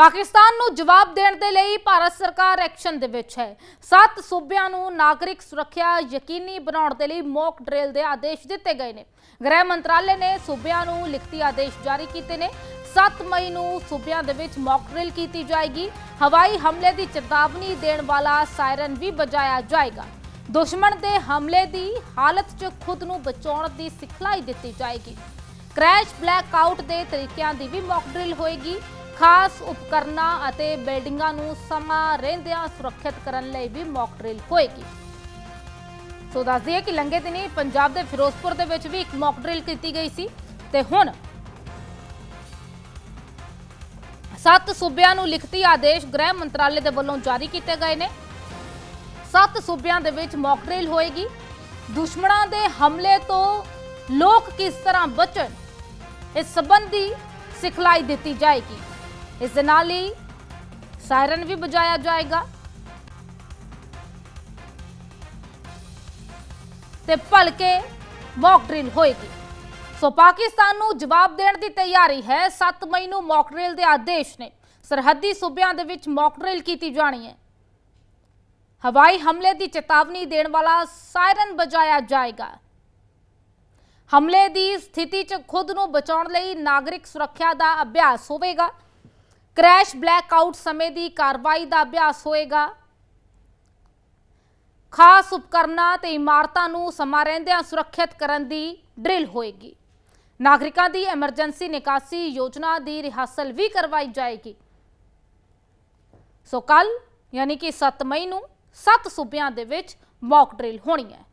ਪਾਕਿਸਤਾਨ ਨੂੰ ਜਵਾਬ ਦੇਣ ਦੇ ਲਈ ਭਾਰਤ ਸਰਕਾਰ ਐਕਸ਼ਨ ਦੇ ਵਿੱਚ ਹੈ। ਸੱਤ ਸੂਬਿਆਂ ਨੂੰ ਨਾਗਰਿਕ ਸੁਰੱਖਿਆ ਯਕੀਨੀ ਬਣਾਉਣ ਦੇ ਲਈ ਮੌਕ ਡਰਿਲ ਦੇ ਆਦੇਸ਼ ਦਿੱਤੇ ਗਏ ਨੇ। ਗ੍ਰਹਿ ਮੰਤਰਾਲੇ ਨੇ ਸੂਬਿਆਂ ਨੂੰ ਲਿਖਤੀ ਆਦੇਸ਼ ਜਾਰੀ ਕੀਤੇ ਨੇ। 7 ਮਈ ਨੂੰ ਸੂਬਿਆਂ ਦੇ ਵਿੱਚ ਮੌਕ ਡਰਿਲ ਕੀਤੀ ਜਾਏਗੀ। ਹਵਾਈ ਹਮਲੇ ਦੀ ਚੇਤਾਵਨੀ ਦੇਣ ਵਾਲਾ ਸਾਇਰਨ ਵੀ ਵਜਾਇਆ ਜਾਏਗਾ। ਦੁਸ਼ਮਣ ਦੇ ਹਮਲੇ ਦੀ ਹਾਲਤ 'ਚ ਖੁਦ ਨੂੰ ਬਚਾਉਣ ਦੀ ਸਿਖਲਾਈ ਦਿੱਤੀ ਜਾਏਗੀ। ਕ੍ਰੈਸ਼ ਬਲੈਕਆਊਟ ਦੇ ਤਰੀਕਿਆਂ ਦੀ ਵੀ ਮੌਕ ਡਰਿਲ ਹੋਏਗੀ। ਖਾਸ ਉਪਕਰਨਾਂ ਅਤੇ ਬਿਲਡਿੰਗਾਂ ਨੂੰ ਸਮਾਂ ਰਹਿੰਦਿਆਂ ਸੁਰੱਖਿਅਤ ਕਰਨ ਲਈ ਵੀ ਮੌਕ ਡਰਿਲ ਹੋਏਗੀ। ਸੋ ਦੱਸ ਦਈਏ ਕਿ ਲੰਘੇ ਦਿਨੀ ਪੰਜਾਬ ਦੇ ਫਿਰੋਜ਼ਪੁਰ ਦੇ ਵਿੱਚ ਵੀ ਇੱਕ ਮੌਕ ਡਰਿਲ ਕੀਤੀ ਗਈ ਸੀ ਤੇ ਹੁਣ ਸੱਤ ਸੂਬਿਆਂ ਨੂੰ ਲਿਖਤੀ ਆਦੇਸ਼ ਗ੍ਰਹਿ ਮੰਤਰਾਲੇ ਦੇ ਵੱਲੋਂ ਜਾਰੀ ਕੀਤੇ ਗਏ ਨੇ। ਸੱਤ ਸੂਬਿਆਂ ਦੇ ਵਿੱਚ ਮੌਕ ਡਰਿਲ ਹੋਏਗੀ। ਦੁਸ਼ਮਣਾਂ ਦੇ ਹਮਲੇ ਤੋਂ ਲੋਕ ਕਿਸ ਤਰ੍ਹਾਂ ਬਚਣ? ਇਸ ਸੰਬੰਧੀ ਸਿਖਲਾਈ ਦਿੱਤੀ ਜਾਏਗੀ। ਇਸ ਦੇ ਨਾਲ ਹੀ ਸਾਇਰਨ ਵੀ ਵਜਾਇਆ ਜਾਏਗਾ। ਤੇ ਭਲਕੇ ਮੌਕ ਡਰਿਲ ਹੋਏਗੀ। ਸੋ ਪਾਕਿਸਤਾਨ ਨੂੰ ਜਵਾਬ ਦੇਣ ਦੀ ਤਿਆਰੀ ਹੈ। 7 ਮਈ ਨੂੰ ਮੌਕ ਡਰਿਲ ਦੇ ਆਦੇਸ਼ ਨੇ ਸਰਹੱਦੀ ਸੂਬਿਆਂ ਦੇ ਵਿੱਚ ਮੌਕ ਡਰਿਲ ਕੀਤੀ ਜਾਣੀ ਹੈ। ਹਵਾਈ ਹਮਲੇ ਦੀ ਚੇਤਾਵਨੀ ਦੇਣ ਵਾਲਾ ਸਾਇਰਨ ਵਜਾਇਆ ਜਾਏਗਾ। ਹਮਲੇ ਦੀ ਸਥਿਤੀ 'ਚ ਖੁਦ ਨੂੰ ਬਚਾਉਣ ਲਈ ਨਾਗਰਿਕ ਸੁਰੱਖਿਆ ਦਾ ਅਭਿਆਸ ਹੋਵੇਗਾ। ਕ੍ਰੈਸ਼ ਬਲੈਕਆਊਟ ਸਮੇਂ ਦੀ ਕਾਰਵਾਈ ਦਾ ਅਭਿਆਸ ਹੋਏਗਾ। ਖਾਸ ਉਪਕਰਨਾਂ ਤੇ ਇਮਾਰਤਾਂ ਨੂੰ ਸਮਾਂ ਰਹਿੰਦਿਆਂ ਸੁਰੱਖਿਅਤ ਕਰਨ ਦੀ ਡਰਿਲ ਹੋਏਗੀ। ਨਾਗਰਿਕਾਂ ਦੀ ਐਮਰਜੈਂਸੀ ਨਿਕਾਸੀ ਯੋਜਨਾ ਦੀ ਰਿਹਰਸਲ ਵੀ ਕਰਵਾਈ ਜਾਏਗੀ। ਸੋ ਕੱਲ ਯਾਨੀ ਕਿ 7 ਮਈ ਨੂੰ 7 ਸੂਬਿਆਂ ਦੇ ਵਿੱਚ ਮੌਕ ਡਰਿਲ ਹੋਣੀ ਹੈ।